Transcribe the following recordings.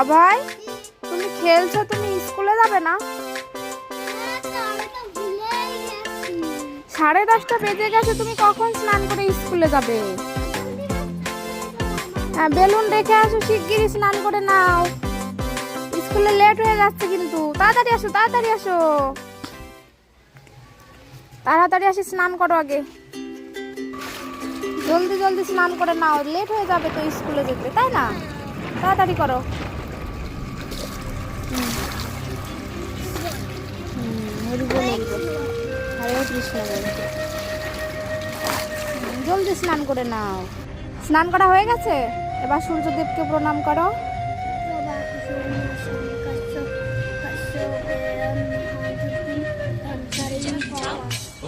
অভয় তুমি খেলছো, তুমি স্কুলে যাবে না? সাড়ে দশটা বেজে গেছে, তুমি কখন স্নান করে স্কুলে যাবে? হ্যাঁ বেলুন রেখে আসো, শিগগিরই স্নান করে নাও। স্কুলে লেট হয়ে যাচ্ছে কিন্তু। তাড়াতাড়ি আসো তাড়াতাড়ি আসো। তাড়াতাড়ি আসি, স্নান করো আগে। জলদি জলদি স্নান করে নাও। লেট হয়ে যাবে তো স্কুলে যেতে, তাই না? তাড়াতাড়ি করো। জলদি স্নান করে নাও। স্নান করা হয়ে গেছে? এবার সূর্যদেবকে প্রণাম করো। এ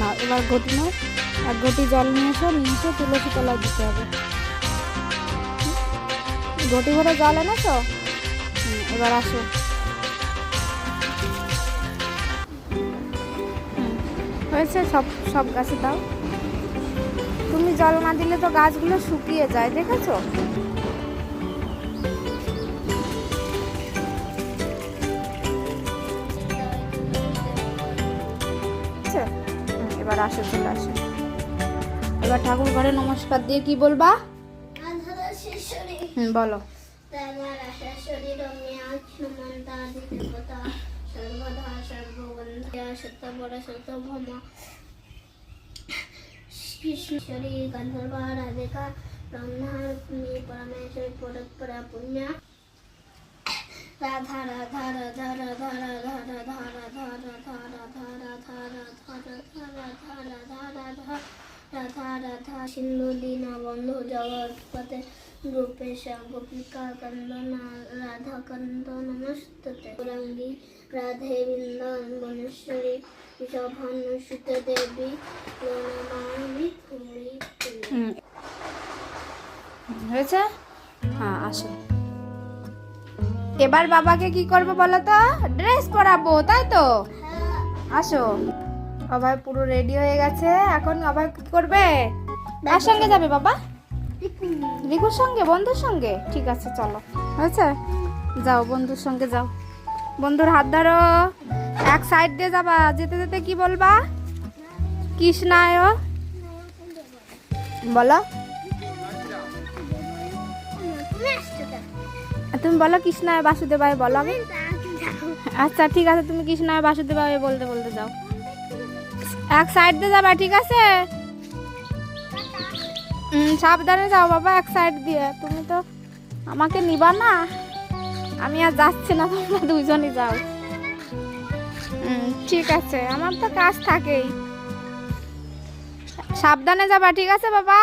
নাও, এবার ঘটি নাও। এক ঘটি জল নিয়ে এসো এসে, তুলসী তলায় দিতে হবে। ঘটি ভরে জল এনেছো? এবার আসো। হয়েছে, সব সব গাছে দাও। তুমি জল না দিলে তো গাছগুলো শুকিয়ে যায়, দেখেছ? আছে? এবার আসো, চলে আসো। এবার ঠাকুর ঘরে নমস্কার দিয়ে কি বলবা? বলো। রাধিকা ব্রহ্মা পরমেশ্বরী পরম্পরা ধারা রাধা রাধা রাধা রাধা রাধা রাধা রাধা সিন্ধু দীনা বন্ধু জগৎপতে রূপেশ গোপিকা কন্দনা রাধা কন্দ নমস্ততে। গৌরাঙ্গী রাধে বৃন্দাবন বনেশ্বরী ঋষভানুসুত দেবী প্রণমামি হয়েছে? হ্যাঁ আসো। এবার বাবাকে কি করব বলো তো? ড্রেস পরাবো তাই তো? আসো। অভয় পুরো রেডি হয়ে গেছে। এখন অভয় কি করবে? কার সঙ্গে যাবে বাবা? রিকুর সঙ্গে? বন্ধুর সঙ্গে? ঠিক আছে চলো। হয়েছে? যাও বন্ধুর সঙ্গে যাও। বন্ধুর হাত ধরো। এক সাইড দিয়ে যাবা। যেতে যেতে কি বলবা? কৃষ্ণায় বলো। তুমি বলো কৃষ্ণায় বাসুদেবায় বলো আগে আচ্ছা ঠিক আছে তুমি কৃষ্ণায় বাসুদেবায় বলতে বলতে যাও। এক সাইড দিয়ে যাবা ঠিক আছে? সাবধানে যাও বাবা, এক সাইড দিয়ে। তুমি তো আমাকে নিবা না। আমি আর যাচ্ছি না, তোমরা দুজনই যাও। ঠিক আছে, আমার তো কাজ থাকেই। সাবধানে যাবা, ঠিক আছে বাবা?